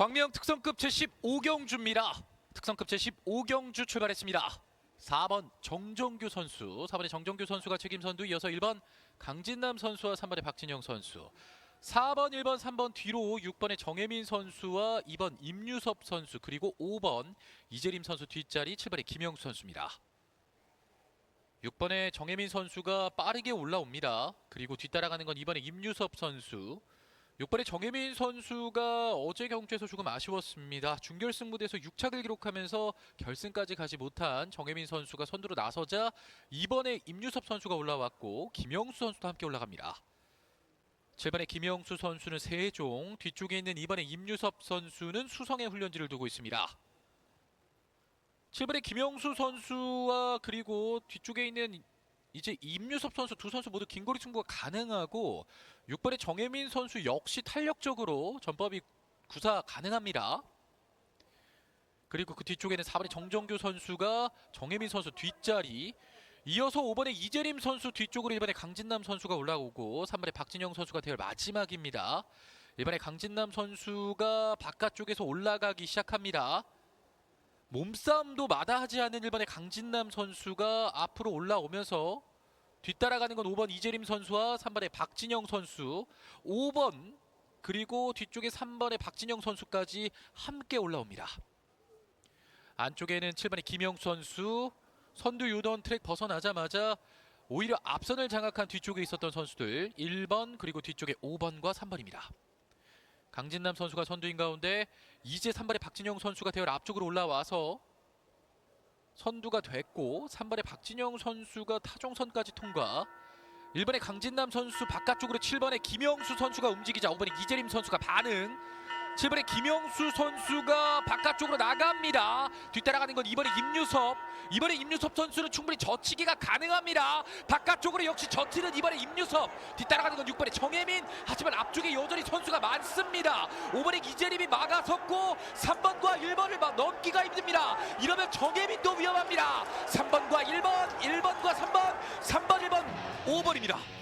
광명 특성급 제15경주입니다. 특성급 제15경주 출발했습니다. 4번 정정규 선수, 4번의 정정규 선수가 책임 선두, 이어서 1번 강진남 선수와 3번의 박진영 선수. 4번, 1번, 3번 뒤로 6번의 정혜민 선수와 2번 임유섭 선수 그리고 5번 이재림 선수 뒷자리 7번의 김영수 선수입니다. 6번의 정혜민 선수가 빠르게 올라옵니다. 그리고 뒤따라가는 건 2번의 임유섭 선수. 6번의 정혜민 선수가 어제 경주에서 조금 아쉬웠습니다. 준결승 무대에서 6착을 기록하면서 결승까지 가지 못한 정혜민 선수가 선두로 나서자 2번에 임유섭 선수가 올라왔고 김영수 선수도 함께 올라갑니다. 7번의 김영수 선수는 세종, 뒤쪽에 있는 2번의 임유섭 선수는 수성의 훈련지를 두고 있습니다. 7번의 김영수 선수와 그리고 뒤쪽에 있는 이제 임유섭 선수 두 선수 모두 긴 거리 승부가 가능하고 6번의 정혜민 선수 역시 탄력적으로 전법이 구사 가능합니다. 그리고 그 뒤쪽에는 4번의 정정규 선수가 정혜민 선수 뒷자리 이어서 5번의 이재림 선수 뒤쪽으로 1번의 강진남 선수가 올라오고 3번의 박진영 선수가 대열 마지막입니다. 1번의 강진남 선수가 바깥쪽에서 올라가기 시작합니다. 몸싸움도 마다하지 않은 1번의 강진남 선수가 앞으로 올라오면서 뒤따라가는 건 5번 이재림 선수와 3번의 박진영 선수 5번 그리고 뒤쪽에 3번의 박진영 선수까지 함께 올라옵니다. 안쪽에는 7번의 김영수 선수 선두 유던 트랙 벗어나자마자 오히려 앞선을 장악한 뒤쪽에 있었던 선수들 1번 그리고 뒤쪽에 5번과 3번입니다. 강진남 선수가 선두인 가운데 이제 3번의 박진영 선수가 대열 앞쪽으로 올라와서 선두가 됐고 3번의 박진영 선수가 타종선까지 통과. 1번의 강진남 선수 바깥쪽으로 7번의 김영수 선수가 움직이자 5번의 이재림 선수가 반응 7번의 김영수 선수가 바깥쪽으로 나갑니다. 뒤따라가는 건 2번의 임유섭. 2번의 임유섭 선수는 충분히 젖히기가 가능합니다. 바깥쪽으로 역시 젖히는 2번의 임유섭. 뒤따라가는 건 6번의 정혜민. 하지만 앞쪽에 여전히 선수가 많습니다. 5번의 이재림이 막아섰고 3번과 1번을 막 넘기가 힘듭니다. 이러면 정혜민도 위험합니다. 3번과 1번, 1번과 3번, 3번, 1번, 5번입니다.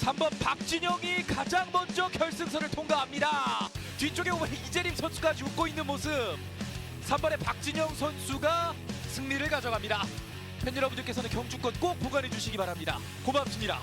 3번 박진영이 가장 먼저 결승선을 통과합니다. 뒤쪽에 오면 이재림 선수가 웃고 있는 모습. 3번의 박진영 선수가 승리를 가져갑니다. 팬 여러분들께서는 경주권 꼭 보관해 주시기 바랍니다. 고맙습니다.